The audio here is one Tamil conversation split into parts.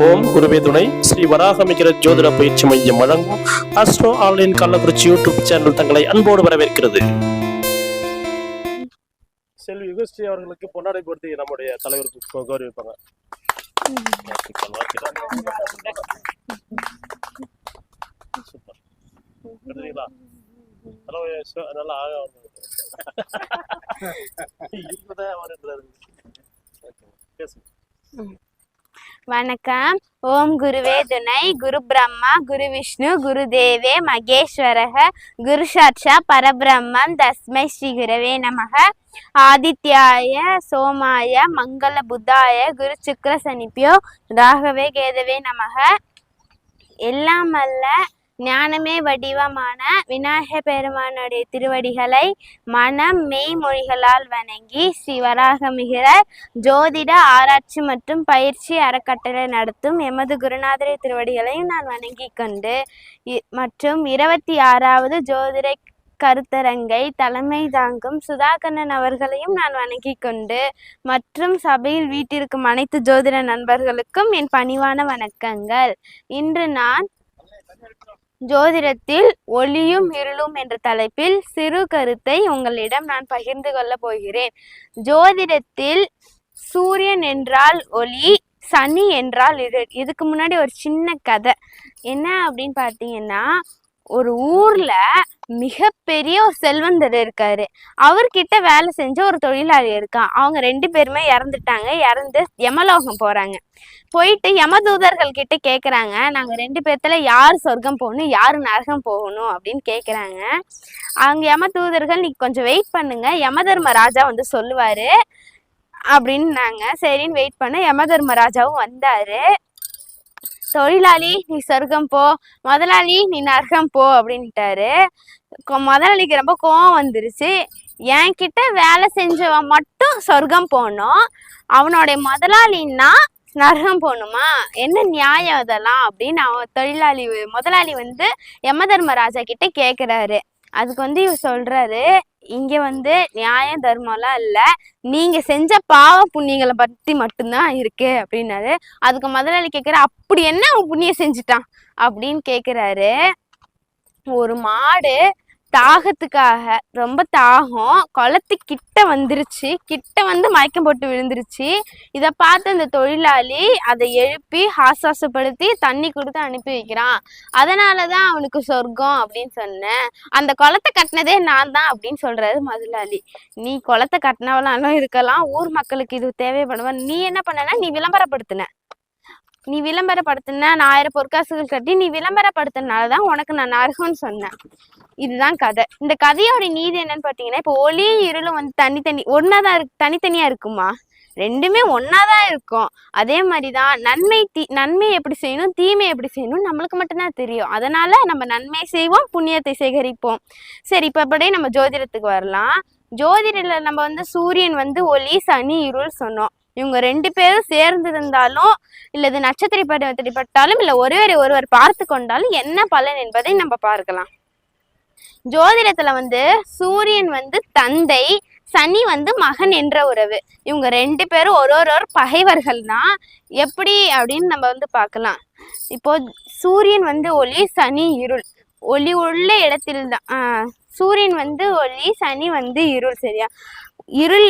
ஓம் குருவே துணை ஸ்ரீ வராகமிகிற ஜோதிட பயிற்சி மையம் வழங்கும் astro online Kallakurichi YouTube channel தங்களை அன்போடு வரவேற்கிறது செல்வி யுகஸ்ரீ அவர்களுக்கு பொன்னாடை பொருத்தி நம்முடைய தலைவருக்கு கௌரவிப்பாங்க. சூப்பர். நல்லா பேசுங்க. வணக்கம். ஓம் குருவே துணை குரு பிரம்மா குரு விஷ்ணு குரு தேவே மகேஸ்வரக குரு சாட்சா பரபிரம்மம் தஸ்மை ஸ்ரீ குரவே நமக. ஆதித்யாய சோமாய மங்கள புத்தாய குரு சுக்கர சனிப்பியோ ராகவே கேதவே நமக. எல்லாம் அல்ல ஞானமே வடிவமான விநாயக பெருமானுடைய திருவடிகளை மனம் மெய்மொழிகளால் வணங்கி ஸ்ரீ வராகமிகிற ஜோதிட ஆராய்ச்சி மற்றும் பயிற்சி அறக்கட்டளை நடத்தும் எமது குருநாதரை திருவடிகளையும் நான் வணங்கி கொண்டு இ- மற்றும் இருபத்தி ஆறாவது ஜோதிட கருத்தரங்கை தலைமை தாங்கும் சுதாகண்ணன் அவர்களையும் நான் வணங்கி கொண்டு மற்றும் சபையில் வீட்டிற்கும் அனைத்து ஜோதிட நண்பர்களுக்கும் என் பணிவான வணக்கங்கள். இன்று நான் ஜோதிடத்தில் ஒளியும் இருளும் என்ற தலைப்பில் சிறு கருத்தை உங்களிடம் நான் பகிர்ந்து கொள்ளப் போகிறேன். ஜோதிடத்தில் சூரியன் என்றால் ஒளி சனி என்றால் இருள் இதுக்கு முன்னாடி ஒரு சின்ன கதை. என்ன அப்படின்னு பார்த்தீங்கன்னா ஒரு ஊர்ல மிகப்பெரிய ஒரு செல்வந்தர் இருக்காரு. அவர்கிட்ட வேலை செஞ்ச ஒரு தொழிலாளி இருக்கான் அவங்க ரெண்டு பேருமே இறந்துட்டாங்க. இறந்து யமலோகம் போறாங்க. போயிட்டு யமதூதர்கள் கிட்ட கேக்குறாங்க. நாங்க ரெண்டு பேர்த்துல யார் சொர்க்கம் போகணும் யார் நரகம் போகணும் அப்படின்னு கேக்குறாங்க. அவங்க யமதூதர்கள் நீ கொஞ்சம் வெயிட் பண்ணுங்க. யமதர்ம ராஜா வந்து சொல்லுவாரு. அப்படின்னாங்க. சரின்னு வெயிட் பண்ண யமதர்ம ராஜாவும் வந்தாரு. தொழிலாளி நீ சொர்க்கம் போ. முதலாளி நீ நரகம் போ அப்படின்ட்டாரு. முதலாளிக்கு ரொம்ப கோவம் வந்துருச்சு. என்கிட்ட வேலை செஞ்சவன் மட்டும் சொர்க்கம் போகணும். அவனுடைய முதலாளின்னா நரகம் போகணுமா? என்ன நியாயம் இதெல்லாம் அப்படின்னு அவன் தொழிலாளி முதலாளி வந்து யமதர்மராஜா கிட்ட கேட்குறாரு அதுக்கு வந்து இவர் சொல்றாரு இங்க வந்து நியாய தர்மம்லாம் இல்ல. நீங்க செஞ்ச பாவ புண்ணியங்களை பத்தி மட்டும்தான் இருக்கு அப்படின்னாரு. அதுக்கு முதலாளி கேக்குற அப்படி என்ன அவன் புண்ணியம் செஞ்சுட்டான்? அப்படின்னு கேக்குறாரு. ஒரு மாடு தாகத்துக்காக ரொம்ப தாகம் குளத்து கிட்ட வந்துருச்சு. கிட்ட வந்து மயக்கம் போட்டு விழுந்துருச்சு. இதை பார்த்து அந்த தொழிலாளி அதை எழுப்பி ஆசாசப்படுத்தி தண்ணி கொடுத்து அனுப்பி வைக்கிறான். அதனால தான் அவனுக்கு சொர்க்கம் அப்படின்னு சொன்னேன். அந்த குளத்தை கட்டினதே நான் தான் அப்படின்னு சொல்றாரு முதலாளி. நீ குளத்தை கட்டினவளாலும் இருக்கலாம் ஊர் மக்களுக்கு இது தேவைப்படுவ நீ என்ன பண்ணனா நீ விளம்பரப்படுத்தின. நீ விளம்பரப்படுத்தின நான் ஆயிரம் பொற்காசுகள் கட்டி நீ விளம்பரப்படுத்தினால தான் உனக்கு நான் நரகம்னு சொன்னேன். இதுதான் கதை. இந்த கதையோட நீதி என்னன்னு பார்த்தீங்கன்னா இப்போ ஒளி இருளும் வந்து தனித்தனி ஒன்றா தான் இருக்கு தனித்தனியாக இருக்குமா? ரெண்டுமே ஒன்றா தான் இருக்கும். அதே மாதிரி தான் நன்மை தீ நன்மை எப்படி செய்யணும் தீமை எப்படி செய்யணும் நம்மளுக்கு மட்டும்தான் தெரியும். அதனால நம்ம நன்மை செய்வோம் புண்ணியத்தை சேகரிப்போம். சரி இப்போ அப்படியே நம்ம ஜோதிடத்துக்கு வரலாம். ஜோதிடத்தில் நம்ம வந்து சூரியன் வந்து ஒளி சனி இருள் சொன்னோம். இவங்க ரெண்டு பேரும் சேர்ந்து இருந்தாலும் இல்லது நட்சத்திர பருவத்தில் பட்டாலும் இல்லை ஒருவரை ஒருவர் பார்த்து கொண்டாலும் என்ன பலன் என்பதை நம்ம பார்க்கலாம். ஜோதிடத்துல வந்து சூரியன் வந்து தந்தை சனி வந்து மகன் என்ற உறவு. இவங்க ரெண்டு பேரும் ஒரு ஒரு ஒரு பகைவர்கள் தான். எப்படி அப்படின்னு நம்ம வந்து பார்க்கலாம். இப்போ சூரியன் வந்து ஒளி சனி இருள். ஒளி உள்ள இடத்தில் தான் சூரியன் வந்து ஒளி சனி வந்து இருள் சரியா? இருள்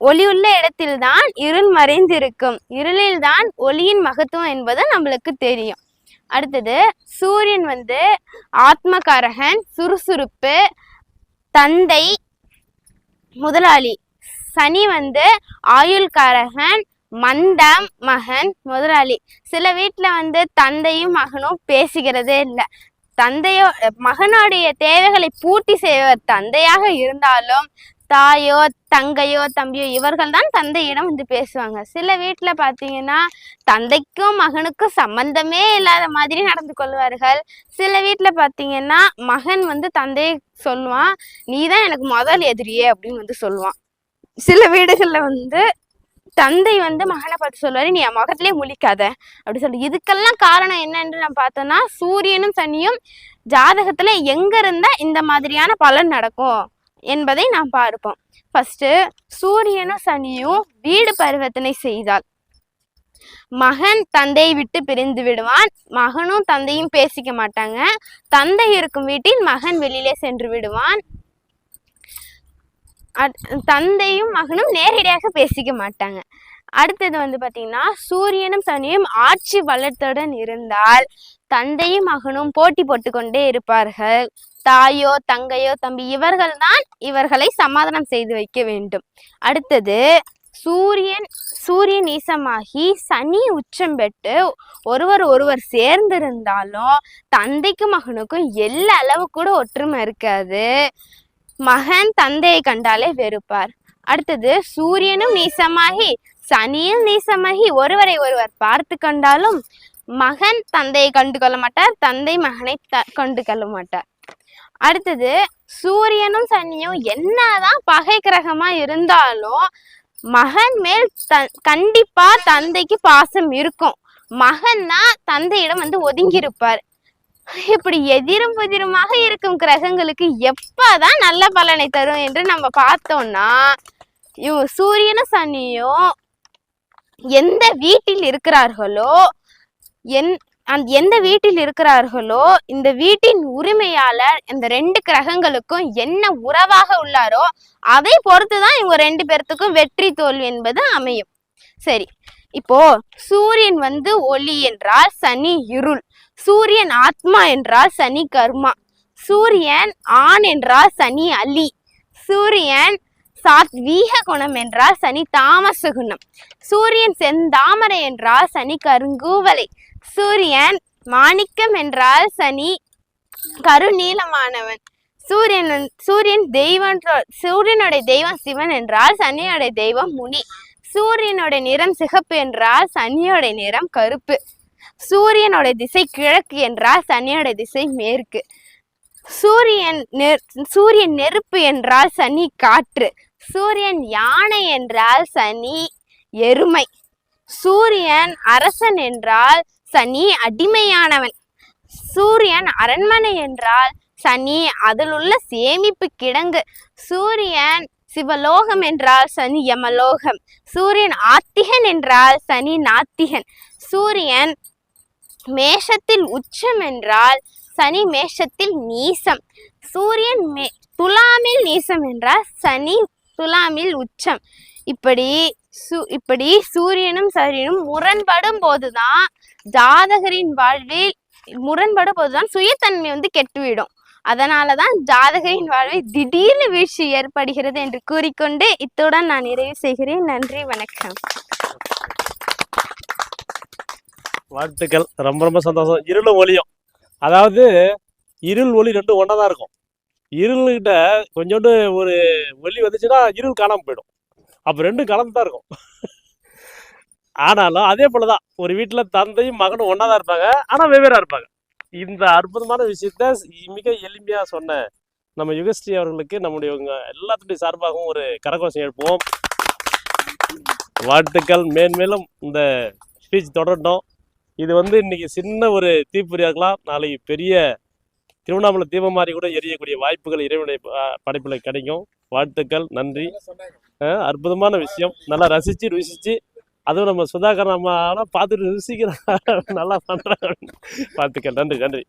ஒளி உள்ள இடத்தில்தான் இருள் மறைந்திருக்கும். இருளில்தான் ஒளியின் மகத்துவம் என்பது நம்மளுக்கு தெரியும். அடுத்தது சூரியன் வந்து ஆத்மகாரகன் சுறுசுறுப்பு தந்தை முதலாளி. சனி வந்து ஆயுள்காரகன் மந்தம் மகன் முதலாளி. சில வீட்டில் வந்து தந்தையும் மகனும் பேசுகிறதே இல்லை. தந்தையோ மகனுடைய தேவைகளை பூர்த்தி செய்வர் தந்தையாக இருந்தாலும் தாயோ தங்கையோ தம்பியோ இவர்கள் தான் தந்தையிடம் வந்து பேசுவாங்க. சில வீட்டில் பார்த்தீங்கன்னா தந்தைக்கும் மகனுக்கும் சம்பந்தமே இல்லாத மாதிரி நடந்து கொள்வார்கள். சில வீட்டில் பார்த்தீங்கன்னா மகன் வந்து தந்தையை சொல்லுவான் நீ தான் எனக்கு முதல் எதிரியே அப்படின்னு வந்து சொல்லுவான். சில வீடுகளில் வந்து தந்தை வந்து மகனை பார்த்து சொல்லுவாரு நீ என் முகத்திலே முழிக்காத அப்படி சொல்லி. இதுக்கெல்லாம் காரணம் என்னன்னு நம்ம பார்த்தோம்னா சூரியனும் சனியும் ஜாதகத்துல எங்க இருந்தா இந்த மாதிரியான பலன் நடக்கும். என்பதை நாம் பார்ப்போம். ஃபர்ஸ்ட் சூரியனும் சனியும் வீடு பரிவர்த்தனை செய்தால். மகன் தந்தையை விட்டு பிரிந்து விடுவான். மகனும் தந்தையும் பேசிக்க மாட்டாங்க. தந்தை இருக்கும் வீட்டில் மகன் வெளியிலே சென்று விடுவான். அட்- தந்தையும் மகனும் நேரடியாக பேசிக்க மாட்டாங்க. அடுத்தது வந்து பார்த்தீங்கன்னா சூரியனும் சனியும் ஆட்சி வளர்த்துடன் இருந்தால் தந்தையும் மகனும் போட்டி போட்டுக்கொண்டே இருப்பார்கள். தாயோ தங்கையோ தம்பி இவர்கள்தான் இவர்களை சமாதானம் செய்து வைக்க வேண்டும். அடுத்தது சூரியன் சூரியன் நீசமாகி சனி உச்சம் பெற்று ஒருவர் ஒருவர் சேர்ந்திருந்தாலும் தந்தைக்கும் மகனுக்கும் எல்லா அளவு கூட ஒற்றுமை இருக்காது. மகன் தந்தையை கண்டாலே வெறுப்பார். அடுத்தது சூரியனும் நீசமாகி சனியில் நீசமாகி ஒருவரை ஒருவர் பார்த்து கண்டாலும் மகன் தந்தையை கண்டு கொள்ள மாட்டார் தந்தை மகனை த கண்டு கொள்ள மாட்டார். அடுத்தது சூரியனும் சனியும் என்னதான் பகை கிரகமா இருந்தாலும் மகன் மேல் த கண்டிப்பா தந்தைக்கு பாசம் இருக்கும். மகன் தான் தந்தையிடம் வந்து ஒதுங்கி இருப்பார் இப்படி எதிரும் புதிருமாக இருக்கும் கிரகங்களுக்கு எப்பதான் நல்ல பலனை தரும் என்று நம்ம பார்த்தோம்னா இவ சூரியனும் சனியும் எந்த வீட்டில் இருக்கிறார்களோ என் அந்த எந்த வீட்டில் இருக்கிறார்களோ இந்த வீட்டின் உரிமையாளர் இந்த ரெண்டு கிரகங்களுக்கும் என்ன உறவாக உள்ளாரோ அதை பொறுத்து தான் இவங்க ரெண்டு பேர்த்துக்கும் வெற்றி தோல்வி என்பது அமையும். சரி இப்போ சூரியன் வந்து ஒளி என்றால் சனி இருள் சூரியன் ஆத்மா என்றால் சனி கர்மா சூரியன் ஆண் என்றால் சனி அலி சூரியன் சாத்வீக குணம் என்றால் சனி தாமச குணம். சூரியன் செந்தாமரை என்றால் சனி கருங்கூவலை. சூரியன் மாணிக்கம் என்றால் சனி கருநீளமானவன் சூரியன் சூரியன் தெய்வம் சூரியனுடைய தெய்வம் சிவன் என்றால் சனியோடைய தெய்வம் முனி. சூரியனுடைய நிறம் சிகப்பு என்றால் சனியோடைய நிறம் கருப்பு. சூரியனோட திசை கிழக்கு என்றால் சனியோட திசை மேற்கு. சூரியன் நெ- சூரியன் நெருப்பு என்றால் சனி காற்று. சூரியன் யானை என்றால் சனி எருமை. சூரியன் அரசன் என்றால் சனி அடிமையானவன். சூரியன் அரண்மனை என்றால் சனி அதில் உள்ள சேமிப்பு கிடங்கு. சூரியன் சிவலோகம் என்றால் சனி யமலோகம். சூரியன் ஆத்திகன் என்றால் சனி நாத்திகன். சூரியன் மேஷத்தில் உச்சம் என்றால் சனி மேஷத்தில் நீசம். சூரியன் மே துலாமில் நீசம் என்றால் சனி துலாமில் உச்சம். இப்படி சு இப்படி சூரியனும் சரியனும் முரண்படும் போதுதான் ஜாதகரின் வாழ்வில் முரண்படும் போதுதான் சுயத்தன்மை வந்து கெட்டுவிடும். அதனாலதான் ஜாதகரின் வாழ்வில் திடீர்னு வீழ்ச்சி ஏற்படுகிறது என்று கூறிக்கொண்டு இத்துடன் நான் நிறைவு செய்கிறேன். நன்றி வணக்கம். வாழ்த்துக்கள். ரொம்ப ரொம்ப சந்தோஷம். இருளும் ஒளியும். அதாவது இருள் ஒளி ரெண்டும் ஒன்றா தான் இருக்கும். இருள்கிட்ட கொஞ்சோண்டு ஒரு ஒலி வந்துச்சுன்னா இருள் காணாமல் போயிடும். அப்போ ரெண்டும் கலந்து தான் இருக்கும். ஆனாலும் அதே போல தான் ஒரு வீட்டில் தந்தையும் மகனும் ஒன்றா தான் இருப்பாங்க. ஆனால் வெவ்வேறாக இருப்பாங்க. இந்த அற்புதமான விஷயத்த மிக எளிமையாக சொன்ன நம்ம யுகஸ்ரீ அவர்களுக்கு நம்முடைய எல்லாத்துடைய சார்பாகவும் ஒரு கரகோஷம் எழுப்புவோம். வாழ்த்துக்கள். மேன்மேலும் இந்த ஸ்பீச் தொடரட்டும். இது வந்து இன்னைக்கு சின்ன ஒரு தீப்பொறியாக இருக்கலாம் நாளைக்கு பெரிய திருவண்ணாமலை தீபம் மாதிரி கூட எரியக்கூடிய வாய்ப்புகள் இறைவனுடைய ப- படைப்புல கிடைக்கும். வாழ்த்துக்கள் நன்றி. அற்புதமான விஷயம். நல்லா ரசிச்சு ருசிச்சு அதுவும் நம்ம சுதாகர் நம்ம ஆனால் பார்த்துட்டு ருசிக்கிறாங்க. நல்லா பண்றாங்க. வாழ்த்துக்கள் நன்றி நன்றி.